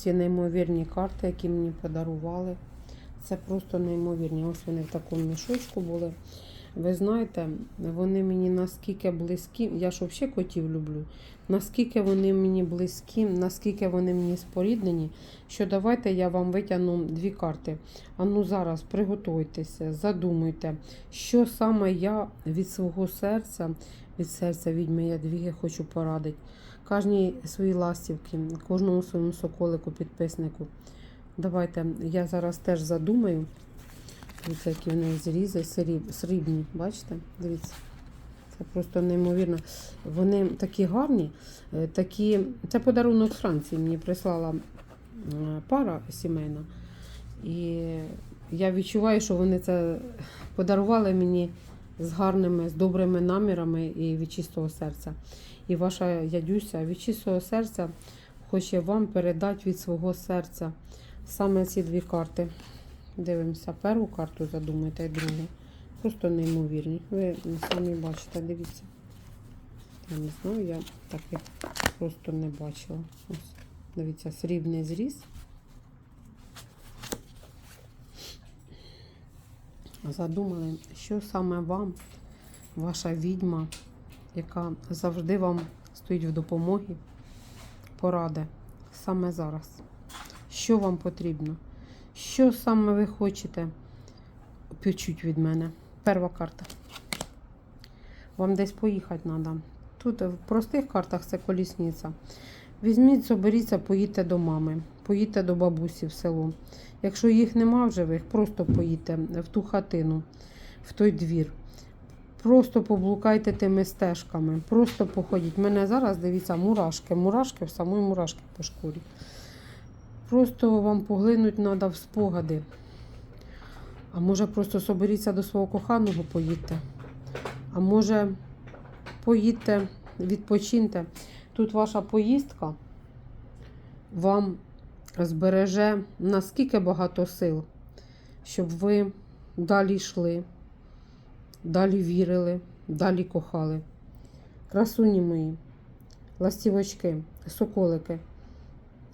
ці неймовірні карти, які мені подарували. Це просто неймовірні. Ось вони в такому мішочку були. Ви знаєте, вони мені наскільки близькі, я ж взагалі котів люблю, наскільки вони мені близькі, наскільки вони мені споріднені, що давайте я вам витягну дві карти. А ну зараз приготуйтеся, задумуйте, що саме я від свого серця, від серця відьми Ядвіги хочу порадити. Кожній своїй ластівці, кожному своєму соколику, підписнику. Давайте я зараз теж задумаю. Дивіться, які в неї зрізи срібні. Бачите? Дивіться. Це просто неймовірно. Вони такі гарні, е, такі. Це подарунок з Франції мені прислала е, пара сімейна. І я відчуваю, що вони це подарували мені з гарними, з добрими намірами і від чистого серця. І ваша ядюся від чистого серця хоче вам передати від свого серця саме ці дві карти. Дивимося, першу карту задумайте і другу. Просто неймовірні. Ви самі бачите, дивіться. Я не знаю, я таких просто не бачила. Ось, дивіться, срібний зріз. Задумали, що саме вам, ваша відьма, яка завжди вам стоїть в допомогі, поради саме зараз. Що вам потрібно? Що саме ви хочете почути від мене? Перша карта. Вам десь поїхати треба. Тут в простих картах це колісниця. Візьміть, соберіться, поїдьте до мами, поїдьте до бабусі в село. Якщо їх нема в живих, просто поїдьте в ту хатину, в той двір. Просто поблукайте тими стежками, просто походіть. Мене зараз дивіться, мурашки, мурашки в самої мурашки по шкурі. Просто вам поглинуть треба в спогади. А може просто соберіться до свого коханого, поїдьте. А може поїдьте, відпочиньте. Тут ваша поїздка вам збереже наскільки багато сил, щоб ви далі йшли, далі вірили, далі кохали. Красуні мої, ластівочки, соколики,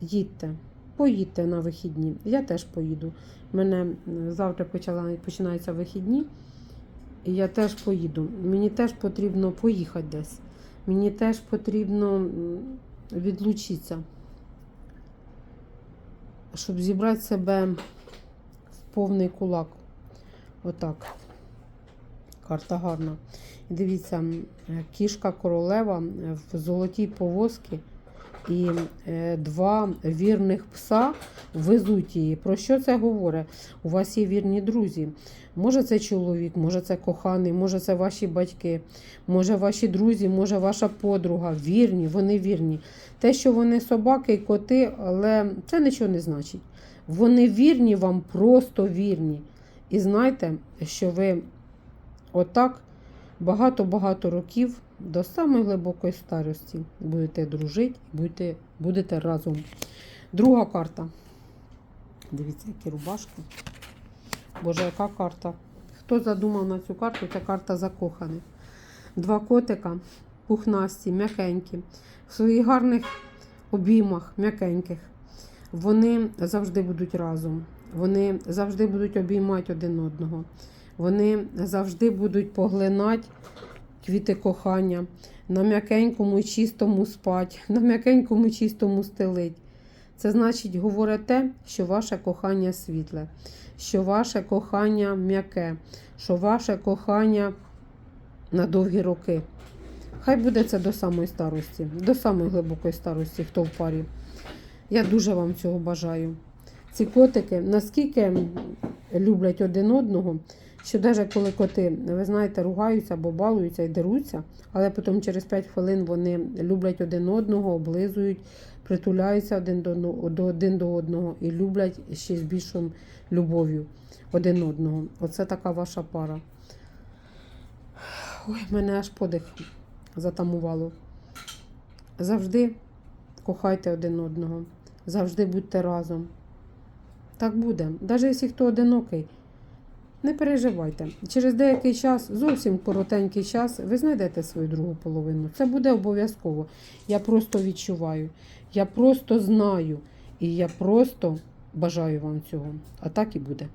їдьте. Поїдьте на вихідні. Я теж поїду. У мене завтра почала, починаються вихідні, і я теж поїду. Мені теж потрібно поїхати десь. Мені теж потрібно відлучитися, щоб зібрати себе в повний кулак. Отак. Карта гарна. Дивіться, кішка королева в золотій повозці і е, два вірних пса везуть її. Про що це говорить? У вас є вірні друзі. Може, це чоловік, може, це коханий, може, це ваші батьки, може, ваші друзі, може, ваша подруга. Вірні, вони вірні. Те, що вони собаки і коти, але це нічого не значить. Вони вірні вам, просто вірні. І знайте, що ви отак багато-багато років до самої глибокої старості будете дружити, будете, будете разом. Друга карта. Дивіться, які рубашки. Боже, яка карта? Хто задумав на цю карту? Це карта закоханих. Два котика, пухнасті, м'якенькі, в своїх гарних обіймах, м'якеньких. Вони завжди будуть разом. Вони завжди будуть обіймати один одного. Вони завжди будуть поглинати квіти кохання, на м'якенькому чистому спать, на м'якенькому чистому стелить. Це значить, говорить те, що ваше кохання світле, що ваше кохання м'яке, що ваше кохання на довгі роки. Хай буде це до самої старості, до самої глибокої старості, хто в парі. Я дуже вам цього бажаю. Ці котики наскільки люблять один одного, що навіть коли коти, ви знаєте, ругаються або балуються і деруться, але потім через 5 хвилин вони люблять один одного, облизують, притуляються один до, один до одного і люблять ще з більшою любов'ю один одного. Оце така ваша пара. Ой, мене аж подих затамувало. Завжди кохайте один одного, завжди будьте разом. Так буде. Навіть якщо хто одинокий, не переживайте. Через деякий час, зовсім коротенький час, ви знайдете свою другу половину. Це буде обов'язково. Я просто відчуваю. Я просто знаю. І я просто бажаю вам цього. А так і буде.